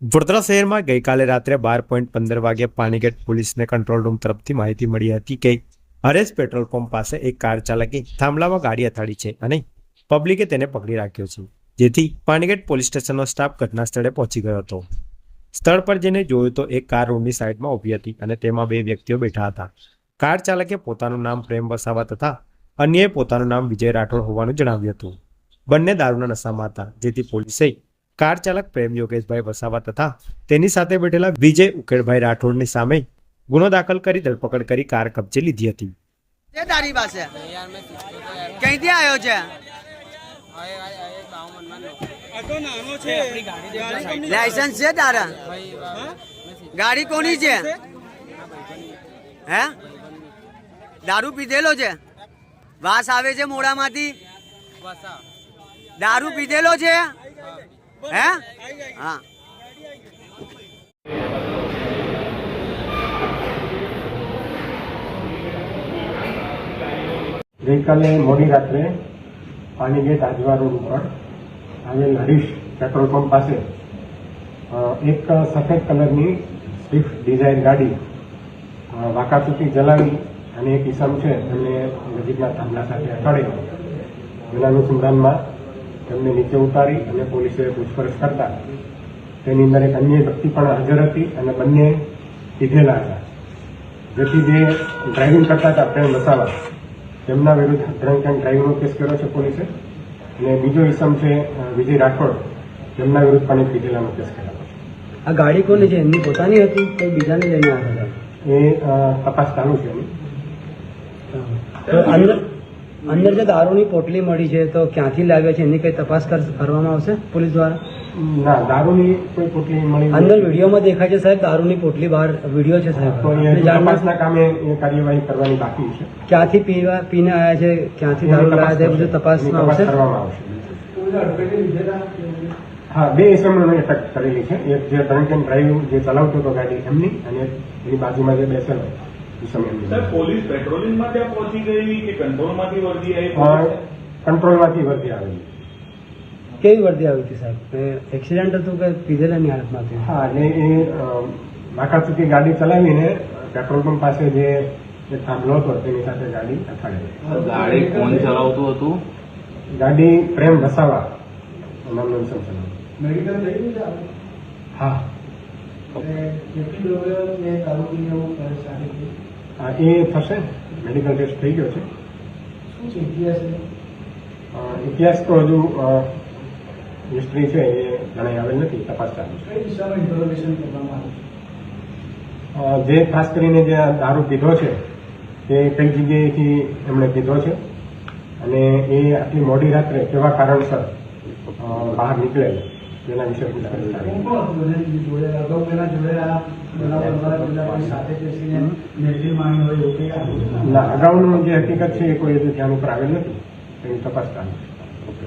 વડોદરા શહેરમાં ગઈકાલે રાત્રે બાર પોઈન્ટ પંદર વાગે પાણીગેટ પોલીસને કંટ્રોલ રૂમ તરફથી માહિતી મળી હતી કે હરેશ પેટ્રોલ પંપ પાસે એક કાર ચાલકે થાંભલામાં ગાડી અથાડી છે અને પબ્લિકે તેને પકડી રાખ્યો છે, જેથી પાણીગેટ પોલીસ સ્ટેશનનો સ્ટાફ ઘટના સ્થળે પહોંચી ગયો હતો. સ્થળ પર જઈને જોયું તો એક કાર રોડની સાઈડમાં ઊભી હતી અને તેમાં બે વ્યક્તિઓ બેઠા હતા. કાર ચાલકે પોતાનું નામ પ્રેમ વસાવા તથા અન્યએ પોતાનું નામ વિજય રાઠોડ હોવાનું જણાવ્યું હતું. બંને દારૂના નશામાં હતા, જેથી પોલીસે કાર ચાલક પ્રેમ યોગેશભાઈ વસાવા તથા તેની સાથે બેઠેલા વિજય ઉકેળભાઈ રાઠોડની સામે ગુનો દાખલ કરી ધરપકડ કરી કાર કબજે લીધી હતી. છે તારી પાસે? ક્યાંથી આવ્યો છે? લાયસન્સ છે તારા? ગાડી કોની છે? હે? દારૂ પીધેલો છે? વાસ આવે છે મોડામાંથી દારૂ પીધેલો છે? હે? હા. ગઈકાલે મોડી રાત્રે પાણીગેટ આજવા રોડ ઉપર આવેલ હરીશ પેટ્રોલ પંપ પાસે એક સફેદ કલરની સ્વિફ્ટ ડિઝાઇન ગાડી વાકાચૂકી જલાવી અને એક ઇસમ છે એમને નજીકના થાંભલા સાથે અથડાયો જેના અનુસંધાનમાં તેમને નીચે ઉતારી અને પોલીસે પૂછપરછ કરતા. તેની અંદર એક અન્ય વ્યક્તિ પણ હાજર હતી અને બંને પીધેલા હતા. જેથી જે ડ્રાઇવિંગ કરતા હતા પ્રેમ વસાવા તેમના વિરુદ્ધ ડ્રંક એન્ડ ડ્રાઇવનો કેસ કર્યો છે પોલીસે. અને બીજો ઇસમ છે વિજય રાઠોડ. તેમના વિરુદ્ધ પણ એક પીધેલાનો કેસ કર્યો છે. આ ગાડી કોની છે? એમની પોતાની હતી કોઈ બીજાને લઈને આવ્યા એ તપાસ ચાલુ છે એની. હતા અંદર જે દારૂની પોટલી મળી છે તો ક્યાંથી લાવ્યો છે? એની કઈ તપાસ કર- કરવામાં આવશે પોલીસ દ્વારા? ના દારૂની કોઈ પોટલી મળી અંદર વિડીયોમાં દેખાય છે સાહેબ દારૂની પોટલી બહાર વીડિયો છે સાહેબ. તપાસના કામે કાર્યવાહી કરવાની બાકી છે. ક્યાંથી પીવા પીને આવ્યા છે? ક્યાંથી દારૂ લાવ્યા છે? બધું તપાસમાં તપાસ આવશે? કરવામાં આવશે. હા બે ઇસમોને અટક કરેલી છે. એક જે ડ્રંક એન્ડ ડ્રાઈવ જે ચલાવતો હતો ગાડી એમની અને એની બાજુમાં જે બેસેલો એમની પોલીસ પેટ્રોલિંગમાં ત્યાં પહોંચી ગઈ કે કંટ્રોલમાંથી વર્દી આવી કંટ્રોલમાંથી વર્તી આવેલી. કેવી વર્દી આવી હતી સાહેબ? એક્સિડન્ટ હતું કે પીધેલાની હાલતમાં હતી હા અને એ નાકાચૂકી ગાડી ચલાવીને પેટ્રોલ પંપ પાસે જે થાંભલો હતો તેની સાથે ગાડી અથડાઈ ગાડી કોણ ચલાવતું હતું? ગાડી પ્રેમ વસાવા નામનો ઇસમ ચલાવતો. હા. હા એ થશે. મેડિકલ ટેસ્ટ થઈ ગયો છે. ઇતિહાસ તો હજુ હિસ્ટ્રી છે એ જણાઈ આવેલ નથી તપાસ ચાલુ જે ખાસ કરીને જે દારૂ પીધો છે તે કઈ જગ્યાએથી એમણે પીધો છે અને એ આટલી મોડી રાત્રે કેવા કારણસર બહાર નીકળેલ તેના વિશે. ના અગાઉનું જે હકીકત છે એ કોઈ હજુ ધ્યાન ઉપર આવેલ નથી. એની તપાસ ચાલુ છે.